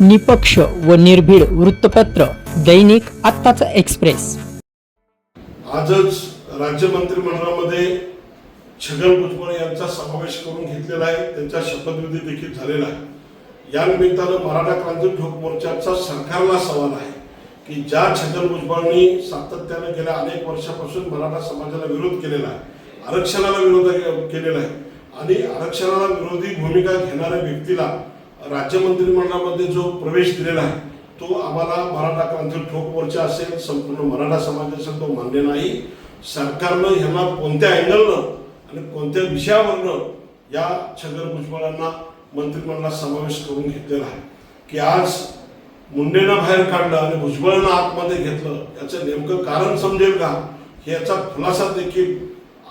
निपक्ष व निर्भीड वृत्तपत्र दैनिक आत्ताचा एक्सप्रेस. आजच राज्य मंत्रिमंडळामध्ये छगन भुजबळ यांचा समावेश करून घेतलेला आहे. त्यांचा शपथविधी देखील झालेला आहे. या निमित्तानं मराठा क्रांती ठोक मोर्चाचा सरकारला सवाल आहे की ज्या छगन भुजबळांनी सातत्यानं गेल्या अनेक वर्षापासून मराठा समाजाला विरोध केलेला आहे आरक्षणाला विरोध केलेला आहे आणि आरक्षणाला विरोधी भूमिका घेणाऱ्या व्यक्तीला राज्य मंत्रिमंडळामध्ये जो प्रवेश दिलेला आहे तो आम्हाला मराठा क्रांती ठोक मोर्चा असेल संपूर्ण मराठा समाज असेल तो मान्य नाही. सरकारनं ह्यांना कोणत्या अँगलनं आणि कोणत्या विषयावरनं या छगन भुजबळांना मंत्रिमंडळात समावेश करून घेतलेला आहे? की आज मुंडेनं बाहेर काढलं आणि भुजबळांना आतमध्ये घेतलं याचं नेमकं कारण समजेल का? हे याचा खुलासा देखील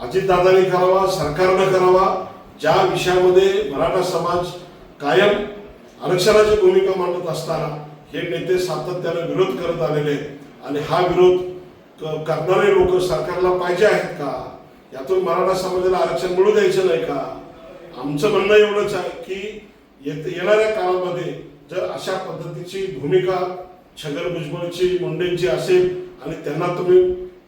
अजितदादांनी करावा सरकारनं करावा. ज्या विषयामध्ये मराठा समाज कायम आरक्षणाची भूमिका मांडत असताना हे नेते सातत्यानं विरोध करत आलेले आहेत. आणि हा विरोध करणारे लोक सरकारला पाहिजे आहेत का? यातून मराठा समाजाला आरक्षण मिळू द्यायचं नाही का? आमचं म्हणणं एवढंच आहे की येणाऱ्या काळामध्ये जर अशा पद्धतीची भूमिका छगन भुजबळची मुंडेंची असेल आणि त्यांना तुम्ही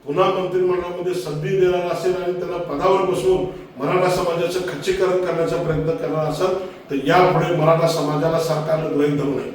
पुन्हा मंत्रिमंडळामध्ये संधी देणार असेल आणि त्यांना पदावर बसवून मराठा समाजाचं खच्चीकरण करण्याचा प्रयत्न करणार असाल तर यापुढे मराठा समाजाला सरकारनं गृहीत धरू नये.